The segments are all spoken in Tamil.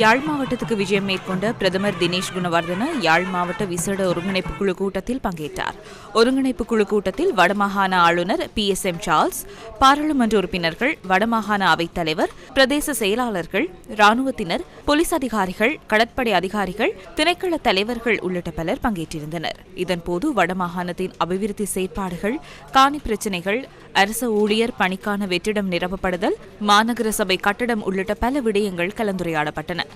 யாழ் மாவட்டத்துக்கு விஜயம் மேற்கொண்ட பிரதமர் தினேஷ் குணவர்தன யாழ் மாவட்ட விசேட ஒருங்கிணைப்பு குழு கூட்டத்தில் பங்கேற்றார். ஒருங்கிணைப்பு குழு கூட்டத்தில் வடமாகாண ஆளுநர் பி எஸ் எம் சார்ல்ஸ் பாராளுமன்ற உறுப்பினர்கள் வடமாகாண அவைத் தலைவர் பிரதேச செயலாளர்கள் ராணுவத்தினர் போலீஸ் அதிகாரிகள் கடற்படை அதிகாரிகள் திணைக்கள தலைவர்கள் உள்ளிட்ட பலர் பங்கேற்றிருந்தனர். இதன்போது வடமாகாணத்தின் அபிவிருத்தி செயற்பாடுகள் காணி பிரச்சினைகள் அரச ஊழியர் பணிக்கான வெற்றிடம் நிரப்பப்படுதல் மாநகர சபை கட்டடம் உள்ளிட்ட பல விடயங்கள் கலந்துரையாடப்பட்டன.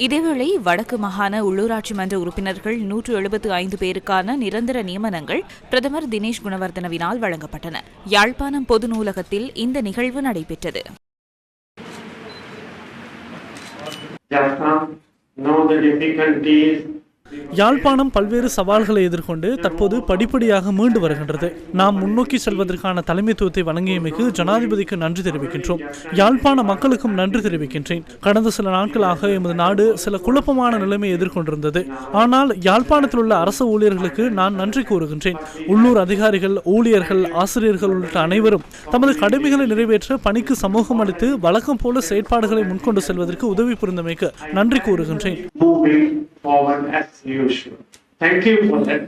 இதேவேளை வடக்கு மாகாண உள்ளூராட்சி மன்ற உறுப்பினர்கள் நூற்று எழுபத்து ஐந்து பேருக்கான நிரந்தர நியமனங்கள் பிரதமர் தினேஷ் குணவர்தனவினால் வழங்கப்பட்டன. யாழ்ப்பாணம் பொது நூலகத்தில் இந்த நிகழ்வு நடைபெற்றது. know the difficulties யாழ்ப்பாணம் பல்வேறு சவால்களை எதிர்கொண்டு தற்போது படிப்படியாக மீண்டு வருகின்றது. நாம் முன்னோக்கி செல்வதற்கான தலைமைத்துவத்தை வழங்கியமைக்கு ஜனாதிபதிக்கு நன்றி தெரிவிக்கின்றோம். யாழ்ப்பாண மக்களுக்கும் நன்றி தெரிவிக்கின்றேன். கடந்த சில நாட்களாக எமது நாடு சில குழப்பமான நிலைமை எதிர்கொண்டிருந்தது. ஆனால் யாழ்ப்பாணத்தில் உள்ள அரசு ஊழியர்களுக்கு நான் நன்றி கூறுகின்றேன். உள்ளூர் அதிகாரிகள் ஊழியர்கள் ஆசிரியர்கள் உள்ளிட்ட அனைவரும் தமது கடமைகளை நிறைவேற்ற பணிக்கு சமூகம் அளித்து வழக்கம் போல செயற்பாடுகளை முன்கொண்டு செல்வதற்கு உதவி புரிந்தமைக்கு நன்றி கூறுகின்றேன். Forward as usual. Thank you for that.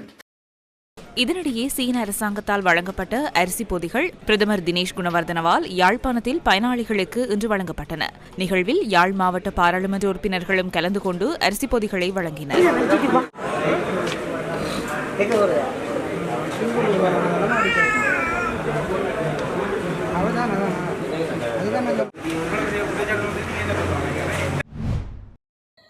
இதனிடையே சீன அரசாங்கத்தால் வழங்கப்பட்ட அரிசி பொதிகள் பிரதமர் தினேஷ் குணவர்தனவால் யாழ்ப்பாணத்தில் பயனாளிகளுக்கு இன்று வழங்கப்பட்டன நிகழ்வில் யாழ் மாவட்ட பாராளுமன்ற உறுப்பினர்களும் கலந்து கொண்டு அரிசி பொதிகளை வழங்கினர்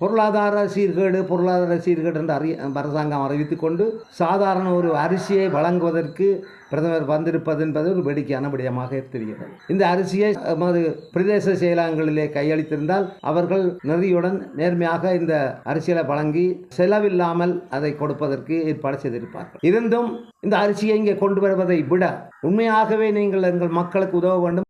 பொருளாதார சீர்கேடு பொருளாதார சீர்கேடு என்று அறி அரசாங்கம் அறிவித்து கொண்டு சாதாரண ஒரு அரிசியை வழங்குவதற்கு பிரதமர் வந்திருப்பது என்பது ஒரு வேடிக்கையான விடயமாக தெரிகிறது. இந்த அரிசியை எமது பிரதேச செயலகங்களிலே கையளித்திருந்தால் அவர்கள் நெறியுடன் நேர்மையாக இந்த அரிசிகளை வழங்கி செலவில்லாமல் அதை கொடுப்பதற்கு ஏற்பாடு செய்திருப்பார்கள். இருந்தும் இந்த அரிசியை இங்கே கொண்டு வருவதை விட உண்மையாகவே நீங்கள் எங்கள் மக்களுக்கு உதவ வேண்டும்.